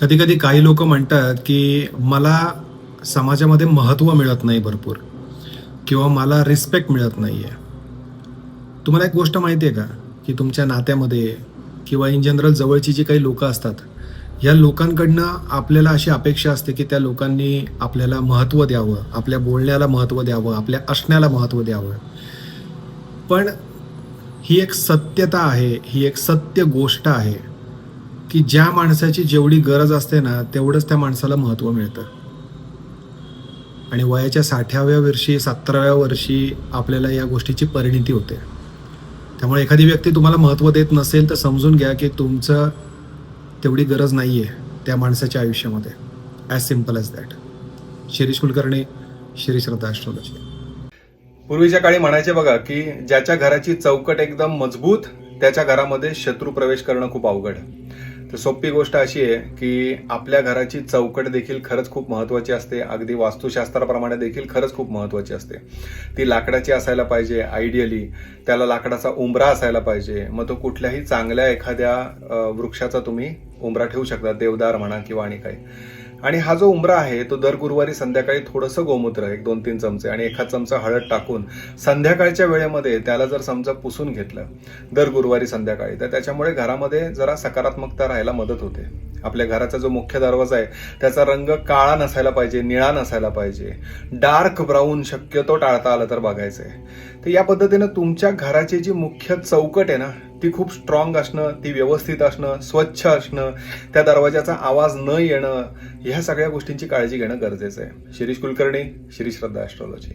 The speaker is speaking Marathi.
कधी कधी काही लोक म्हणतात की मला समाजामध्ये महत्त्व मिळत नाही भरपूर किंवा मला रिस्पेक्ट मिळत नाही आहे तुम्हाला एक गोष्ट माहिती आहे का? की तुमच्या नात्यामध्ये किंवा इन जनरल जवळची जी काही लोकं असतात या लोकांकडनं आपल्याला अशी अपेक्षा असते की त्या लोकांनी आपल्याला महत्त्व द्यावं आपल्या बोलण्याला महत्त्व द्यावं आपल्या असण्याला महत्त्व द्यावं. पण ही एक सत्यता आहे ही एक सत्य गोष्ट आहे. की ज्या माणसाची जेवढी गरज असते ना तेवढंच त्या माणसाला महत्त्व मिळतं. आणि वयाच्या साठाव्या वर्षी सतराव्या वर्षी आपल्याला या गोष्टीची परिणिती होते. त्यामुळे एखादी व्यक्ती तुम्हाला महत्त्व देत नसेल तर समजून घ्या की तुमचं तेवढी गरज नाही आहे त्या माणसाच्या आयुष्यामध्ये. As simple as that Shirish Kulkarni Shri श्रद्धा पूर्वीच्या काळी म्हणायचे बघा की ज्याच्या घराची चौकट एकदम मजबूत त्याच्या घरामध्ये शत्रू प्रवेश करणं खूप अवघड तर सोपी गोष्ट अशी आहे की आपल्या घराची चौकट देखील खरंच खूप महत्वाची असते. अगदी वास्तुशास्त्राप्रमाणे देखील खरंच खूप महत्वाची असते. ती लाकडाची असायला पाहिजे आयडियली त्याला लाकडाचा उंबरा असायला पाहिजे. मग तो कुठल्याही चांगल्या एखाद्या वृक्षाचा तुम्ही उंबरा ठेवू शकता देवदार म्हणा किंवा आणि काही. आणि हा जो उंबरा आहे तो दर गुरुवारी संध्याकाळी थोडंसं गोमूत्र एक दोन तीन चमचे आणि एखाद चमचा हळद टाकून संध्याकाळच्या वेळेमध्ये त्याला जर समजा पुसून घेतलं दर गुरुवारी संध्याकाळी तर त्याच्यामुळे घरामध्ये जरा सकारात्मकता राहायला मदत होते. आपल्या घराचा जो मुख्य दरवाजा आहे त्याचा रंग काळा नसायला पाहिजे निळा नसायला पाहिजे. डार्क ब्राऊन शक्यतो टाळता आलं तर बघायचं आहे तर या पद्धतीनं तुमच्या घराची जी मुख्य चौकट आहे ना ती खूप स्ट्रॉंग असणं ती व्यवस्थित असणं स्वच्छ असणं त्या दरवाजाचा आवाज न येणं ह्या सगळ्या गोष्टींची काळजी घेणं गरजेचं आहे. शिरीष कुलकर्णी श्री श्रद्धा ॲस्ट्रॉलॉजी